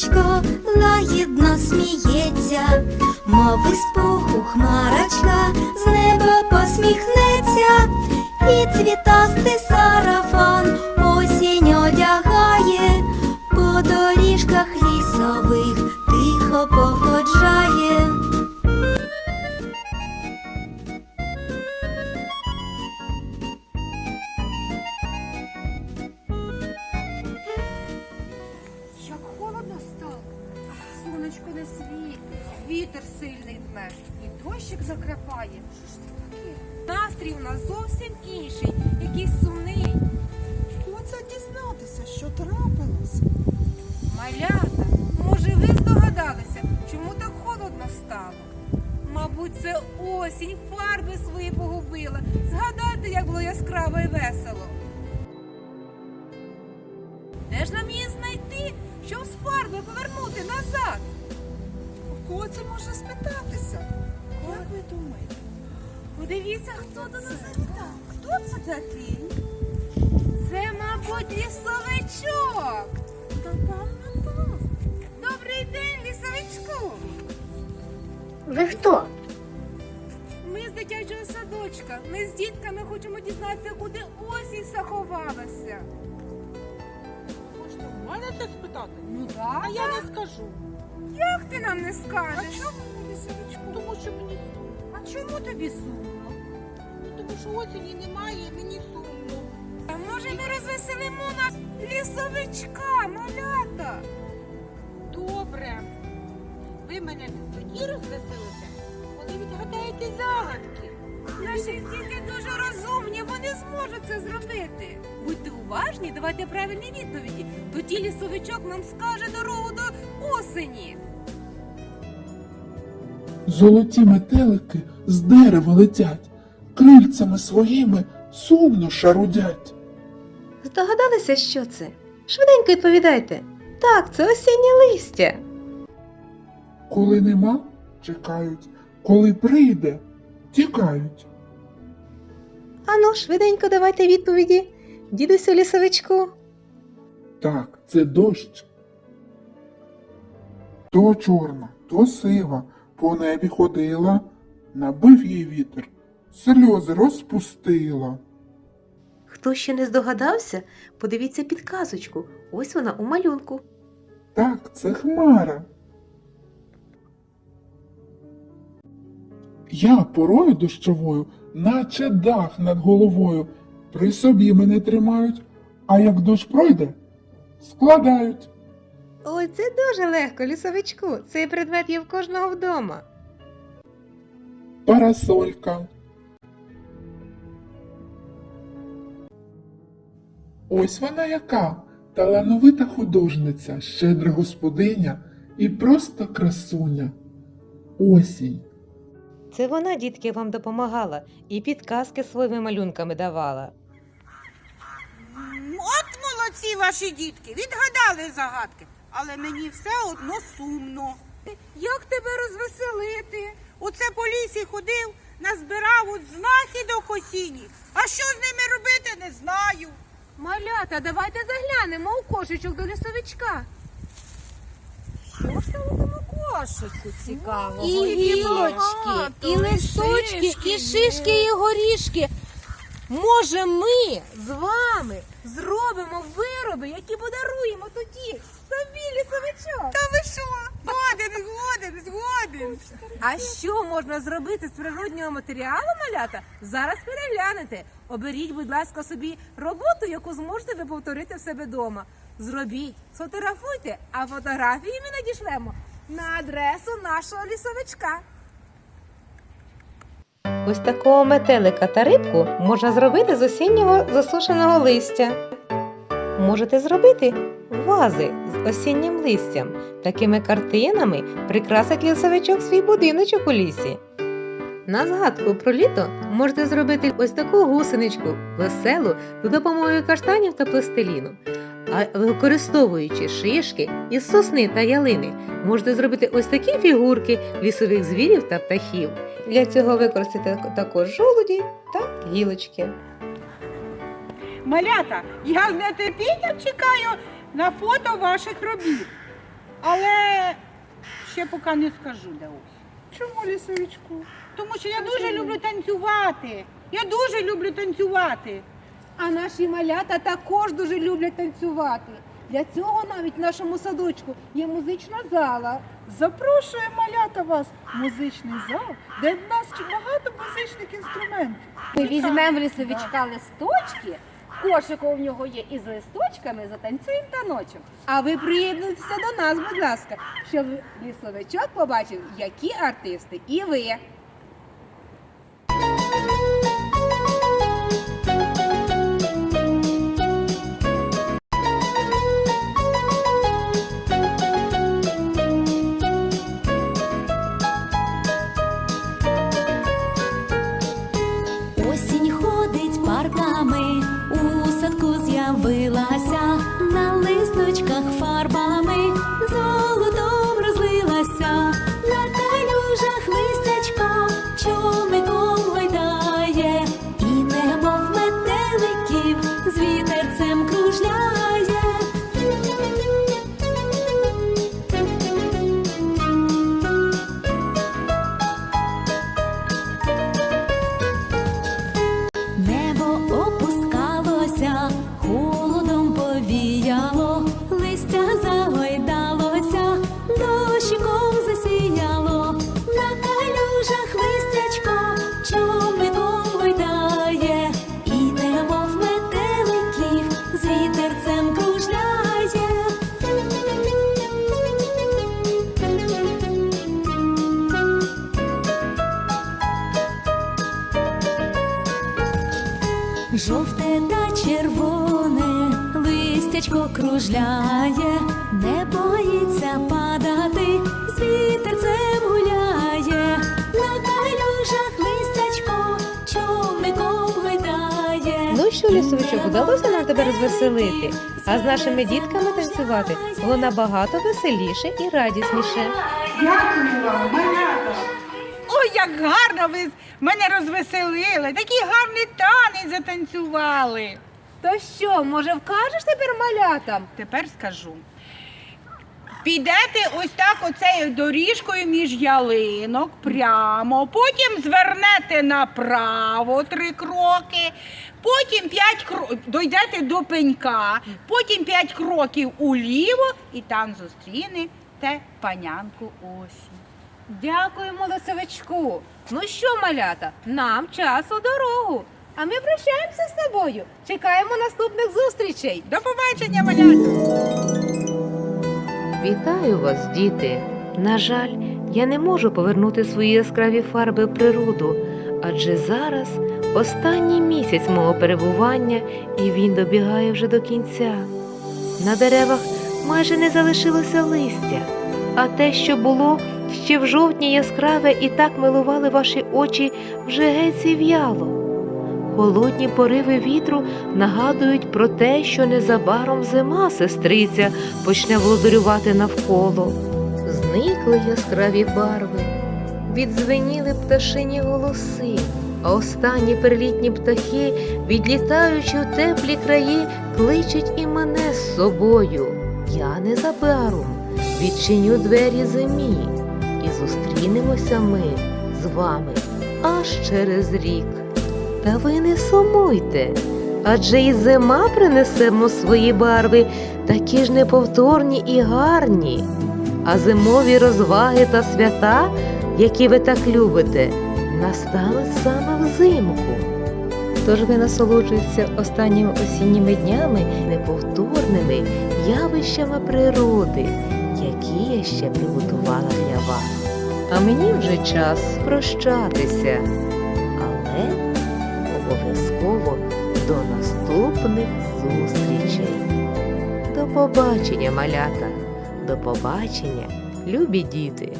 сонечко лагідно сміється, мови споху хмарочка з неба посміхнеться, і цвітасти сарафан холодно стало. Сонечко не світить, вітер сильний дме, і дощик закрапає. Що ж це таке? Настрій у нас зовсім інший, якийсь сумний. Хочеться дізнатися, що трапилось. Малята, може ви здогадалися, чому так холодно стало? Мабуть, це осінь, фарби свої погубила. Згадайте, як було яскраво і весело. Де ж нам її щоб з фарби повернути назад? У кого це можна спитатися? Як ви думаєте? Подивіться, хто до нас завітав. Хто це такий? Це, мабуть, лісовичок. Напевно, так. Добрий день, лісовичку. Ви хто? Ми з дитячого садочка. Ми з дітками хочемо дізнатися, куди осінь заховалася. В мене це спитати? Ну так. А я не скажу. Як ти нам не А скажеш? чому лісовичку? Тому що мені сумно. А чому тобі сумно? Ну, Тому що осені немає, і мені сумно. А може ми розвеселимо наш лісовичка, малята? Добре. Ви мене тоді розвеселите, коли відгадаєте загадки. Наші діти дуже розумні, вони зможуть це зробити. Будьте уважні, давайте правильні відповіді. Тоді лісовичок нам скаже дорогу до осені. Золоті метелики з дерева летять, крильцями своїми сумно шарудять. Здогадалися, що це? Швиденько відповідайте. Так, це осіннє листя. Коли нема, чекають, коли прийде, тікають. Ану, швиденько давайте відповіді. Дідусю лісовичку. Так, це дощ. То чорна, то сива, по небі ходила, набив їй вітер, сльози розпустила. Хто ще не здогадався, подивіться підказочку. Ось вона у малюнку. Так, це хмара. Я порою дощовою, наче дах над головою, при собі мене тримають, а як дощ пройде, складають. Ой, це дуже легко, лісовичку. Цей предмет є в кожного вдома. Парасолька. Ось вона яка талановита художниця, щедра господиня і просто красуня. Осінь. Це вона, дітки, вам допомагала і підказки своїми малюнками давала. От молодці ваші дітки, відгадали загадки, але мені все одно сумно. Як тебе розвеселити? Оце по лісі ходив, назбирав от знахідок осінніх. А що з ними робити, не знаю. Малята, давайте заглянемо у кошечок до лісовичка. Що ж там у тому кошику цікавого? І гілочки, і листочки, і шишки, і горішки. Може, ми з вами зробимо вироби, які подаруємо тоді собі лісовичок. Та ви що? Згоден, згоден, згоден. А що можна зробити з природнього матеріалу, малята? Зараз переглянете. Оберіть, будь ласка, собі роботу, яку зможете ви повторити в себе вдома. Зробіть, сфотографуйте, а фотографії ми надішлемо на адресу нашого лісовичка. Ось такого метелика та рибку можна зробити з осіннього засушеного листя. Можете зробити вази з осіннім листям. Такими картинами прикрасить лісовичок свій будиночок у лісі. На згадку про літо можете зробити ось таку гусеничку веселу за допомогою каштанів та пластиліну. А використовуючи шишки із сосни та ялини, можете зробити ось такі фігурки лісових звірів та птахів. Для цього використайте також жолуді та гілочки. Малята, я з нетерпінням чекаю на фото ваших робіт. Але ще поки не скажу, де ось. Чому лісовичку? Тому що я дуже люблю танцювати. Я дуже люблю танцювати. А наші малята також дуже люблять танцювати. Для цього навіть в нашому садочку є музична зала. Запрошує малята вас в музичний зал, де в нас багато музичних інструментів. Ми візьмемо в лісовичка листочки, кошику в нього є із листочками, затанцюємо таночок. А ви приєднуйтеся до нас, будь ласка, щоб лісовичок побачив, які артисти, і ви. з'явилася, Жовте та червоне листячко кружляє, не боїться падати, з вітерцем гуляє, на калюжах листячко човником гойдає. Ну що, лісовичок, вдалося нам тебе розвеселити, а з нашими дітками танцювати було набагато веселіше і радісніше. Дякую вам! Ой, як гарно ви мене розвеселили. Такий гарний танець затанцювали. То що, може, вкажеш тепер малятам? Тепер скажу. Підете ось так оцею доріжкою між ялинок прямо, потім звернете направо три кроки, потім п'ять кроків, дойдете до пенька, потім п'ять кроків уліво і там зустрінете панянку осінь. Дякуємо лисовичку. Ну що, малята, нам час у дорогу. А ми прощаємося з тобою. Чекаємо наступних зустрічей. До побачення, малята! Вітаю вас, діти! На жаль, я не можу повернути свої яскраві фарби природу, адже зараз останній місяць мого перебування, і він добігає вже до кінця. На деревах майже не залишилося листя, а те, що було ще в жовтні яскраве і так милували ваші очі, вже геть зів'яло. Холодні пориви вітру нагадують про те, що незабаром зима, сестриця, почне володарювати навколо. Зникли яскраві барви, відзвеніли пташині голоси, а останні перелітні птахи, відлітаючи в теплі краї, кличуть і мене з собою. Я незабаром відчиню двері зимі, зустрінемося ми з вами аж через рік. Та ви не сумуйте, адже і зима принесемо свої барви, такі ж неповторні і гарні. А зимові розваги та свята, які ви так любите, настануть саме взимку. Тож ви насолоджуєтеся останніми осінніми днями неповторними явищами природи, які я ще приготувала для вас. А мені вже час прощатися. Але обов'язково до наступних зустрічей. До побачення, малята! До побачення, любі діти!